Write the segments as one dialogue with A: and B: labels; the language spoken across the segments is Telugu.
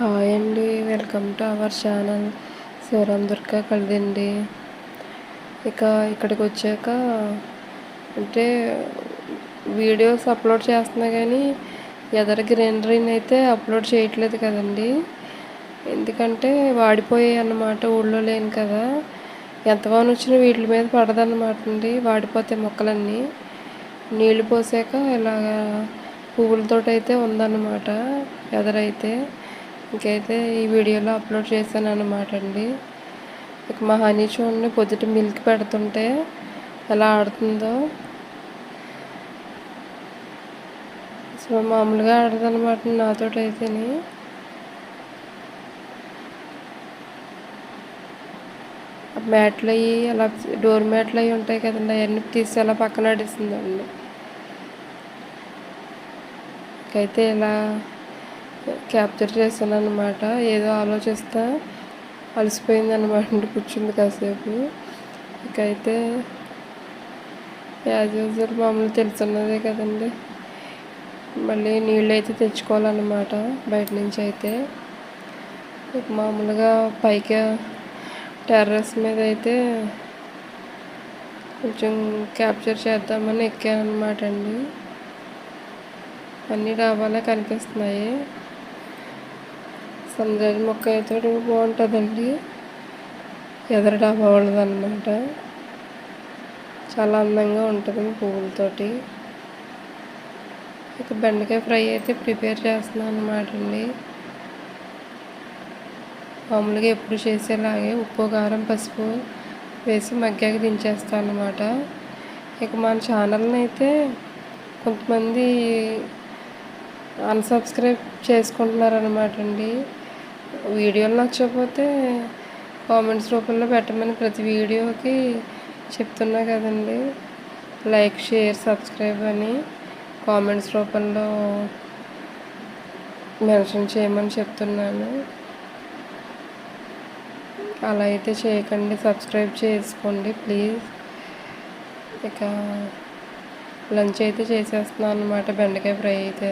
A: హాయ్ అండి. Welcome to our channel. Shivaram Durga కలదండి. ఇక ఇక్కడికి వచ్చాక అంటే వీడియోస్ అప్లోడ్ చేస్తున్నా కానీ ఎదర గ్రీనరీని అయితే అప్లోడ్ చేయట్లేదు కదండి. ఎందుకంటే వాడిపోయాయి అన్నమాట ఊళ్ళో లేను కదా. ఎంత వాన వచ్చినా వీటి మీద పడదన్నమాట అండి. వాడిపోతే మొక్కలన్నీ. నీళ్ళు పోసాక ఇలాగా పువ్వులతోటైతే ఉందన్నమాట ఎదరైతే. ఇంకైతే ఈ వీడియోలో అప్లోడ్ చేశాను అనమాట అండి. ఇక మా హనీ చూడండి పొద్దుట మిల్క్ పెడుతుంటే ఎలా ఆడుతుందో. సో మామూలుగా ఆడదనమాట నాతో అయితేని మ్యాట్లు అయ్యి అలా డోర్ మ్యాట్లు అవి ఉంటాయి కదండి అవన్నీ తీసి అలా పక్కన ఆడిస్తుందండి అయితే ఇలా క్యాప్చర్ చేశాను అనమాట ఏదో ఆలోచిస్తా అలసిపోయింది అనమాట కూర్చుంది కాసేపు. ఇకైతే యాజ్ యూజువల్ మామూలు తెలుసున్నదే కదండి. మళ్ళీ నీళ్ళు అయితే తెచ్చుకోవాలన్నమాట బయట నుంచి అయితే. మామూలుగా పైకి టెర్రస్ మీద అయితే కొంచెం క్యాప్చర్ చేద్దామని ఎక్కాను అనమాట అండి. అన్నీ డాబాలే కనిపిస్తున్నాయి. సన్రైజ్ మొక్క అయితే బాగుంటుందండి. ఎదర డాబా అనమాట చాలా అందంగా ఉంటుంది పువ్వులతోటి. ఇక బెండకాయ ఫ్రై అయితే ప్రిపేర్ చేస్తున్నాను అనమాట అండి మామూలుగా ఎప్పుడు చేసేలాగే ఉప్పు కారం పసుపు వేసి మగ్గాక దించేస్తాను అనమాట ఇక మన ఛానల్ని అయితే కొంతమంది అన్సబ్స్క్రైబ్ చేసుకుంటున్నారు అనమాట అండి. వీడియోలు నచ్చకపోతే కామెంట్స్ రూపంలో పెట్టమని ప్రతి వీడియోకి చెప్తున్నా కదండి. లైక్ షేర్ సబ్స్క్రైబ్ అని కామెంట్స్ రూపంలో మెన్షన్ చేయమని చెప్తున్నాను. అలా అయితే చేయకండి సబ్స్క్రైబ్ చేసుకోండి ప్లీజ్ ఇక లంచ్ అయితే చేసేస్తున్నాను అనమాట బెండకాయ ఫ్రై అయితే.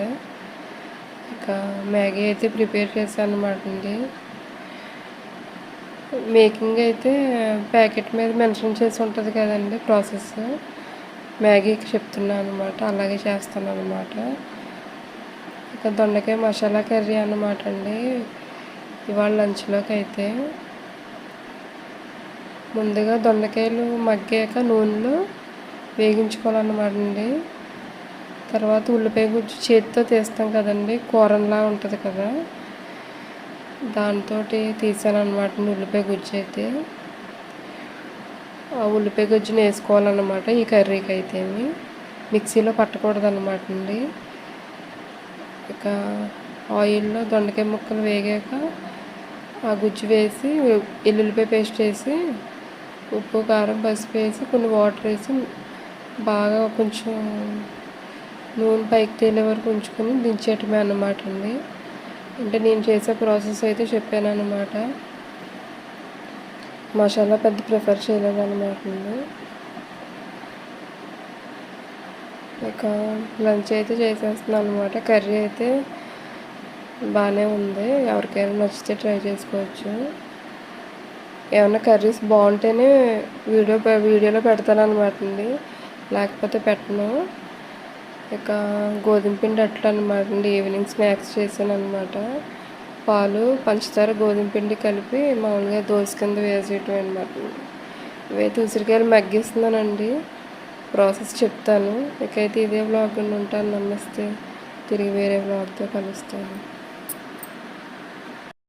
A: ఇక మ్యాగీ అయితే ప్రిపేర్ చేశాను అనమాట అండి. మేకింగ్ అయితే ప్యాకెట్ మీద మెన్షన్ చేసి ఉంటుంది కదండి ప్రాసెస్. మ్యాగీకి చెప్తున్నాను అనమాట అలాగే చేస్తాను అనమాట ఇక దొండకాయ మసాలా కర్రీ అనమాట అండి. ఇవాళ లంచ్లోకి అయితే. ముందుగా దొండకాయలు మగ్గాక నూనెలో వేగించుకోవాలన్నమాట అండి. తర్వాత ఉల్లిపాయ గుజ్జు చేతితో తీస్తాం కదండి. కూరంలా ఉంటుంది కదా. దాంతో తీసాను అనమాట ఉల్లిపాయ గుజ్జు అయితే. ఆ ఉల్లిపాయ గుజ్జుని వేసుకోవాలన్నమాట ఈ కర్రీకి అయితే మిక్సీలో పట్టకూడదు అనమాట అండి. ఇక ఆయిల్లో దొండకాయ ముక్కలు వేగాక ఆ గుజ్జు వేసి ఎల్లుల్లిపాయ పేస్ట్ వేసి ఉప్పు కారం పసుపు వేసి కొన్ని వాటర్ వేసి బాగా కొంచెం నూనె పైకి తేలే వరకు ఉంచుకొని దించేయటమే అన్నమాట అండి. అంటే నేను చేసే ప్రాసెస్ అయితే చెప్పాను అనమాట మసాలా పెద్ద ప్రిఫర్ చేయలేదన్నమాట అండి. ఇక లంచ్ అయితే చేసేస్తున్నాను అనమాట కర్రీ అయితే బాగానే ఉంది. ఎవరికైనా నచ్చితే ట్రై చేసుకోవచ్చు. ఏమైనా కర్రీస్ బాగుంటేనే వీడియో వీడియోలో పెడతాను అనమాట అండి. లేకపోతే పెట్టను. ఇక గోధుమ పిండి అట్లా అనమాట అండి ఈవినింగ్ స్నాక్స్ చేశాను అనమాట పాలు పంచదార గోధుమ పిండి కలిపి మామూలుగా దోశ కింద వేసేయటం అనమాట ఇవైతే ఉసిరికాయలు మగ్గిస్తున్నానండి. ప్రాసెస్ చెప్తాను. ఇకైతే ఇదే బ్లాగ్ ఉంటాను. నమస్తే. తిరిగి వేరే బ్లాగ్తో కలుస్తాను.